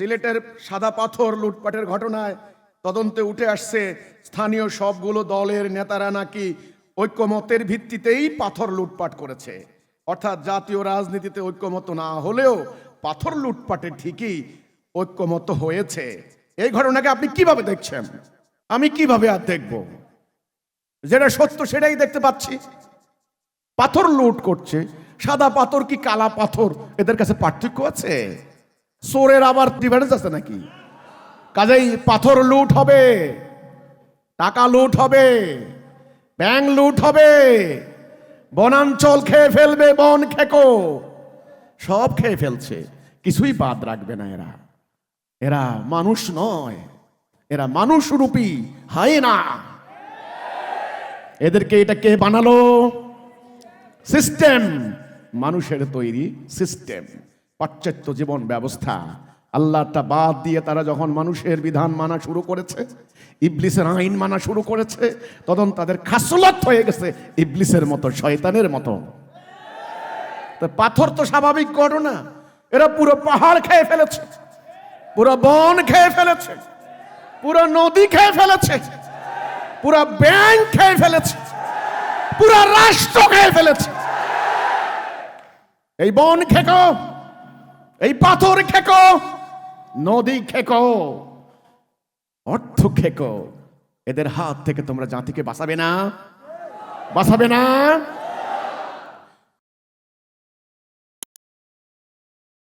সিলেটের সাদা পাথর লুটপাটের ঘটনায় তদন্তে উঠে আসছে স্থানীয় সবগুলো দলের নেতারা নাকি ঐক্যমতের ভিত্তিতেই পাথর লুটপাট করেছে। অর্থাৎ জাতীয় রাজনীতিতে ঐক্যমত না হলেও পাথর লুটপাটে ঠিকই ঐক্যমত হয়েছে। এই ঘটনাকে আপনি কীভাবে দেখছেন? আমি কীভাবে আর দেখব? যেটা সত্য সেটাই দেখতে পাচ্ছি। পাথর লুট করছে, সাদা পাথর কি কালা পাথর? এদের কাছে পার্থক্য আছে? চোরের আবার ডিফারেন্স আছে নাকি? কাজেই পাথর লুট হবে, টাকা লুট হবে, ব্যাংক লুট হবে, বনাঞ্চল খেয়ে ফেলবে, বন খেকো, সব খেয়ে ফেলছে, কিছুই বাদ রাখবে না এরা। এরা মানুষ নয়, এরা মানুষ রূপী হায় না। এদেরকে এটা কে বানালো? সিস্টেম মানুষের তৈরি সিস্টেম পাশ্চাত্য জীবন ব্যবস্থা। আল্লাহটা বাদ দিয়ে তারা যখন মানুষের বিধান মানা শুরু করেছে, ইবলিসের আইন মানা শুরু করেছে, তখন তাদের খাসলত হয়ে গেছে ইবলিসের মতো, শয়তানের মতো। পাথর তো স্বাভাবিক ঘটনা। এরা পুরো পাহাড় খেয়ে ফেলেছে, পুরো বন খেয়ে ফেলেছে, পুরো নদী খেয়ে ফেলেছে, পুরো ব্যাংক খেয়ে ফেলেছে, পুরো রাষ্ট্র খেয়ে ফেলেছে। এই বন খেকো এই পাথর খেকো, নদী খেকো, অর্থ খেকো। এদের হাত থেকে তোমরা জাতিকে বাঁচাবে না? বাঁচাবে না?